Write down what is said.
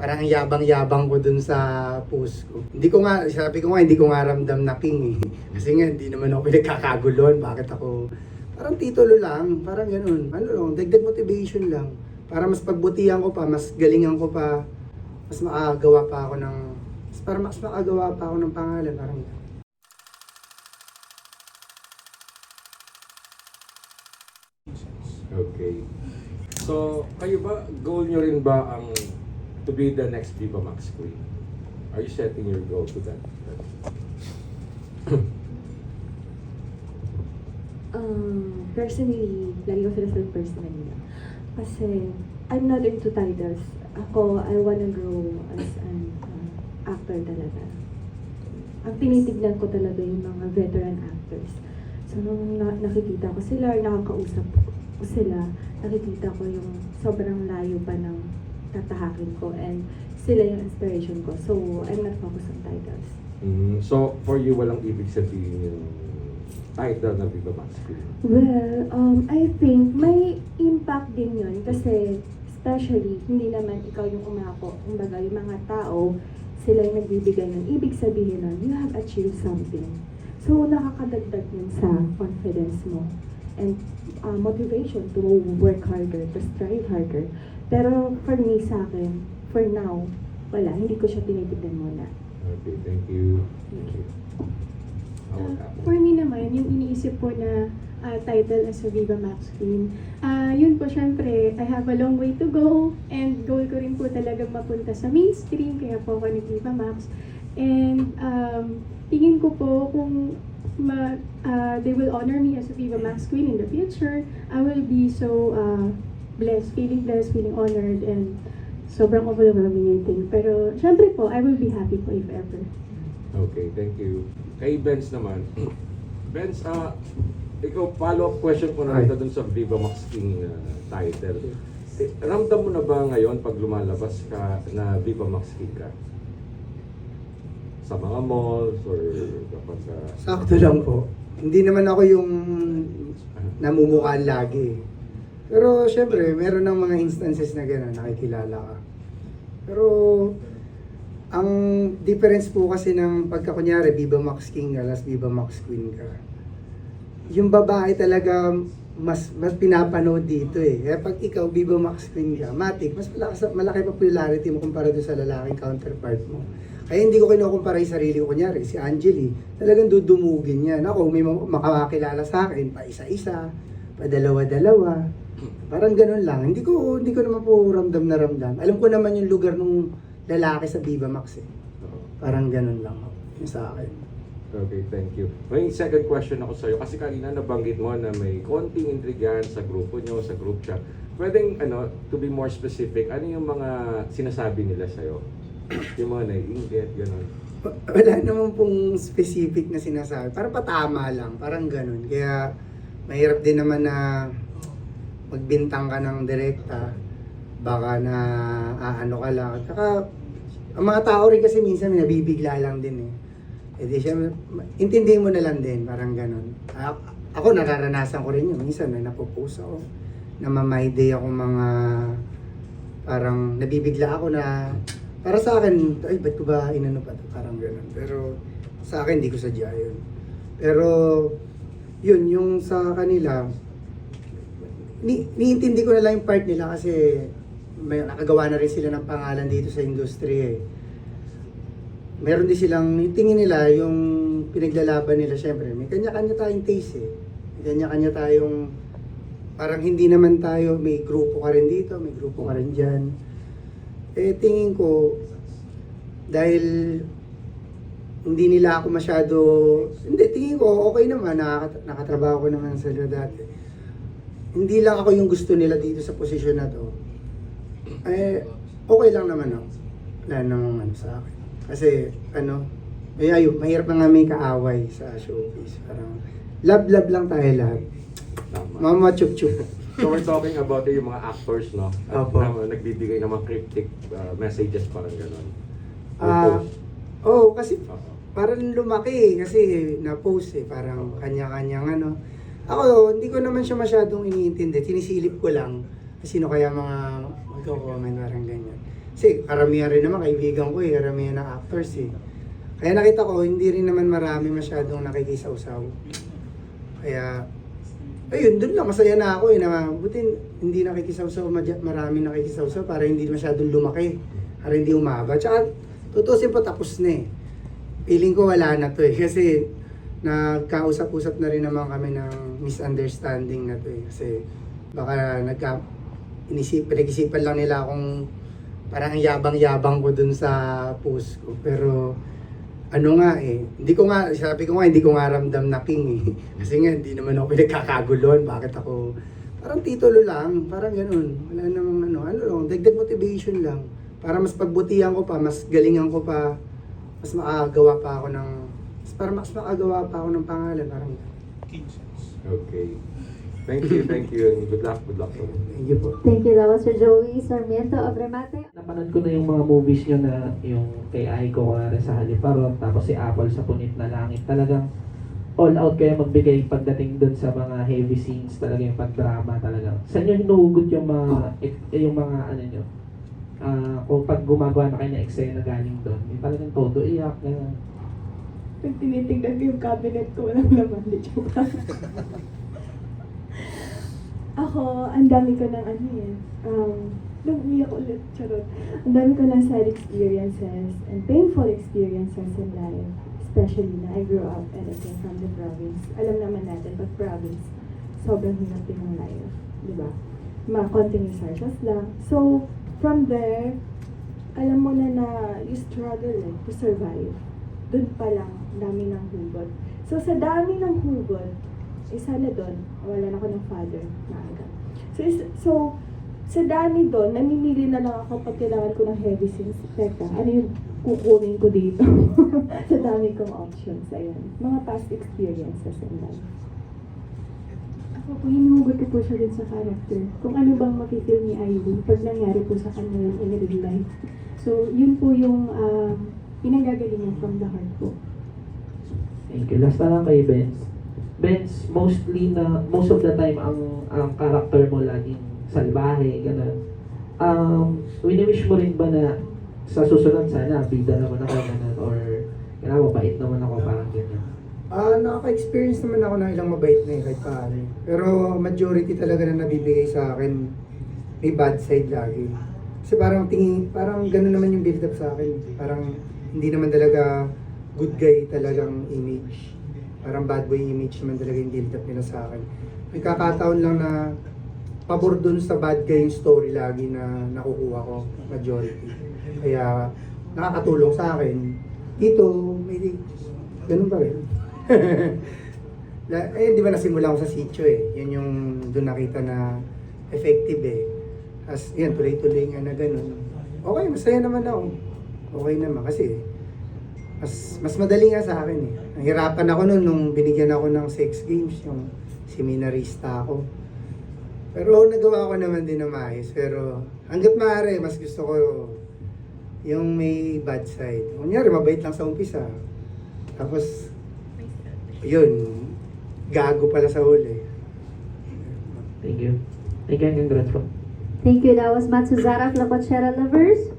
Parang ang yabang-yabang ko dun sa post ko. Hindi ko nga, sabi ko nga, hindi ko nga ramdam na king eh. Kasi nga, hindi naman ako pinagkakagulon. Bakit ako, parang titulo lang, parang ganun. Ano lang, dagdag motivation lang. Para mas pagbutihan ko pa, mas galingan ko pa, mas makagawa pa ako ng, mas, para mas makagawa pa ako ng pangalan. Parang ganun. Okay. So, kayo ba, goal nyo rin ba ang to be the next Viva Max Queen? Are you setting your goal to that? Um, personally, lagi ko sinasabi personally na. Kasi, I'm not into titles. Ako, I wanna grow as an uh, actor talaga. Ang tinitignan ko talaga yung mga veteran actors. So, nung na- nakikita ko sila, nakakausap ko sila, nakikita ko yung sobrang layo pa ng tatahakin ko and sila yung inspiration ko. So, I'm not focused on titles. Mm, so, for you, walang ibig sabihin yung title na Viva Max Queen? Well, um, I think may impact din yun kasi especially hindi naman ikaw yung umako. Kumbaga, yung mga tao, sila yung nagbibigay ng ibig sabihin nun, you have achieved something. So, nakakadagdag yun sa confidence mo and uh, motivation to work harder, to strive harder. Pero for me, sa akin, for now, wala. Hindi ko siya tinitignan muna. Okay, thank you. Thank you. Uh, for me naman, yung iniisip ko na uh, title as a Viva Max Queen, ah yun po syempre, I have a long way to go and goal ko rin po talaga mapunta sa mainstream, kaya po ako nag Viva Max. And um, tingin ko po kung ma, ah, they will honor me as a Viva Max Queen in the future, I will be so uh, blessed, feeling blessed, feeling honored, and sobrang overwhelming yung thing. Pero syempre po, I will be happy po if ever. Okay, thank you. Kay Benz naman. Benz, ah, ikaw, follow-up question ko na rin dun sa Viva Max King ah, title. Eh, ramdam mo na ba ngayon pag lumalabas ka na Viva Max King ka? Sa mga malls or kapag... ah, Sakto lang po. Hindi naman ako yung namumukhaan lagi. Pero syempre, meron ng mga instances na gano'n, nakikilala ka. Pero ang difference po kasi ng pagka kunyari, Viva Max King ka, last Viva Max Queen ka. Yung babae talaga mas mas pinapanood dito eh. Kaya pag ikaw Viva Max Queen ka, matik, mas malakas, malaki popularity mo kumpara doon sa lalaking counterpart mo. Kaya hindi ko kinukumpara yung sarili ko. Kunyari, si Angeli, talagang dudumugin yan. Ako, may ma- makakakilala sa akin, pa isa-isa, pa dalawa-dalawa. Parang ganun lang. Hindi ko, hindi ko naman po ramdam na ramdam. Alam ko naman yung lugar nung lalaki sa Viva Max eh. Parang ganun lang yung sa akin. Okay, thank you. May second question ako sa'yo. Kasi kanina nabanggit mo na may konting intrigan sa grupo nyo, sa group chat. Pwedeng, ano, to be more specific, ano yung mga sinasabi nila sa'yo? Yung mga naiinggit, gano'n. Wa- Wala naman pong specific na sinasabi. Parang patama lang, parang ganun. Kaya mahirap din naman na magbintang ka ng direkta. Baka na aano ka lang. Saka ang mga tao rin kasi minsan nabibigla lang din eh. E di siya, intindihin mo na lang din, parang ganun. A- Ako nararanasan ko rin yun. Minsan may napopost ako. Namamayday ako mga parang nabibigla ako na para sa akin, ay, ba't ko ba inano pa? Parang ganun. Pero sa akin, hindi ko sadya yun. Pero, yun, yung sa kanila, ni, niintindi ko na lang yung part nila kasi may nakagawa na rin sila ng pangalan dito sa industry eh. Meron din silang, yung tingin nila, yung pinaglalaban nila, syempre, may kanya-kanya tayong taste eh. May kanya-kanya tayong, parang hindi naman tayo, may grupo ka rin dito, may grupo ka rin dyan. Eh, tingin ko, dahil hindi nila ako masyado, hindi, tingin ko, okay naman, nakakat- nakatrabaho ko naman sa sila dati. Hindi lang ako yung gusto nila dito sa posisyon na to. Eh, okay lang naman ako. Wala namang ano sa akin. Kasi, ano, may ayo, mahirap na nga may kaaway sa showbiz. Parang, love-love lang tayo lahat. Mama chup-chup. So we're talking about yung mga actors, no? At Opo. na, nagbibigay ng mga cryptic uh, messages, parang gano'n. Ah, oh, kasi Oo. parang lumaki eh, kasi na-post eh, parang kanya-kanyang ano. Ako, hindi ko naman siya masyadong iniintindi, sinisilip ko lang, sino kaya mga magko-comment, parang ganyan. Kasi karamihan rin naman, kaibigan ko eh, karamihan ng actors eh. Kaya nakita ko, hindi rin naman marami masyadong nakikisaw-saw. Kaya, ayun, dun lang, masaya na ako eh, na buti hindi nakikisaw-saw, marami nakikisaw-saw para hindi masyadong lumaki, para hindi umaba. Tsaka, tutusin po, tapos na eh. Feeling ko wala na to eh, kasi nagkausap-usap na rin naman kami ng misunderstanding na to eh. Kasi baka nagka, inisip, pinag-isipan lang nila kung parang ang yabang-yabang ko dun sa post ko. Pero ano nga eh, hindi ko nga, sabi ko nga, hindi ko nga ramdam na king eh. Kasi nga, hindi naman ako pinagkakagulon. Bakit ako, parang titulo lang, parang ganun. Wala namang ano, ano lang, dagdag motivation lang. Para mas pagbutihan ko pa, mas galingan ko pa, mas makagawa pa ako ng, mas, para mas makagawa pa ako ng pangalan. Parang, Okay. Thank you, thank you. and Good luck, good luck. thank you po. Thank you. That was Sir Joey Sarmiento of Remate. Napanood ko na yung mga movies nyo na yung kay Aiko nga sa Haliparot, tapos si Apple sa Punit na Langit. Talagang all out kayo magbigay pagdating dun sa mga heavy scenes, talaga yung pag-drama talaga. Saan nyo hinuhugot yung mga, eh, yung mga ano nyo? Ah, kung pag gumagawa na kayo ng eksena galing doon, yung talagang todo iyak na Pag tinitignan ko yung cabinet ko, walang laman. Ako, ang dami ko ng ano eh. Um, Nag-iyak ulit, charot. Ang dami ko ng sad experiences and painful experiences in life. Especially na I grew up and I came from the province. Alam naman natin, pag province, sobrang hirap din ng life. Di ba? Mga konting resources lang. So, from there, alam mo na na you struggle eh, to survive. Doon pa lang, dami ng hugot. So, sa dami ng hugot, isa na doon, wala na ako ng father maaga. So, so sa dami doon, namimili na lang ako pag kailangan ko ng heavy sins. Teka, ano yung kukunin ko dito? sa dami kong options, ayan. Mga past experiences in life. Ako po, hinuhugot ko po siya din sa character. Kung ano bang makifeel ni Ivy pag nangyari po sa kanya in real life. So, yun po yung um, pinanggagalingan from the heart po. Thank you. Last na lang kay Benz. Benz, mostly na, most of the time, ang, ang character mo laging salbahe, gano'n. Um, wini-wish mo rin ba na sa susunod sana, bida naman ako gano'n, or kailangan mabait naman ako, parang ganyan. Ah, nakaka-experience naman ako ng ilang mabait na eh, kahit paano. eh. Pero majority talaga na nabibigay sa akin, may bad side lagi. Kasi parang tingin, parang gano'n naman yung build up sa akin. Parang hindi naman talaga good guy talagang image. Parang bad boy image naman talaga yung build up nila sa akin. May kakataon lang na pabor dun sa bad guy yung story lagi na nakukuha ko, majority. Kaya nakakatulong sa akin. Dito, may ganun pa rin. Eh, di ba nasimula ko sa sitio eh. Yun yung doon nakita na effective eh. As, yan, tuloy-tuloy nga na ganun. Okay, masaya naman ako. Okay naman kasi mas mas madali nga sa akin eh. Nahirapan ako noon nung binigyan ako ng sex games, yung seminarista ako. Pero nagawa ko naman din na maayos. Pero hanggat maaari, mas gusto ko yung may bad side. Kunyari, mabait lang sa umpisa. Tapos, yun, gago pala sa huli. Thank you. Thank you and congrats po. Thank you. That was Matsuzara of La Cochera Lovers.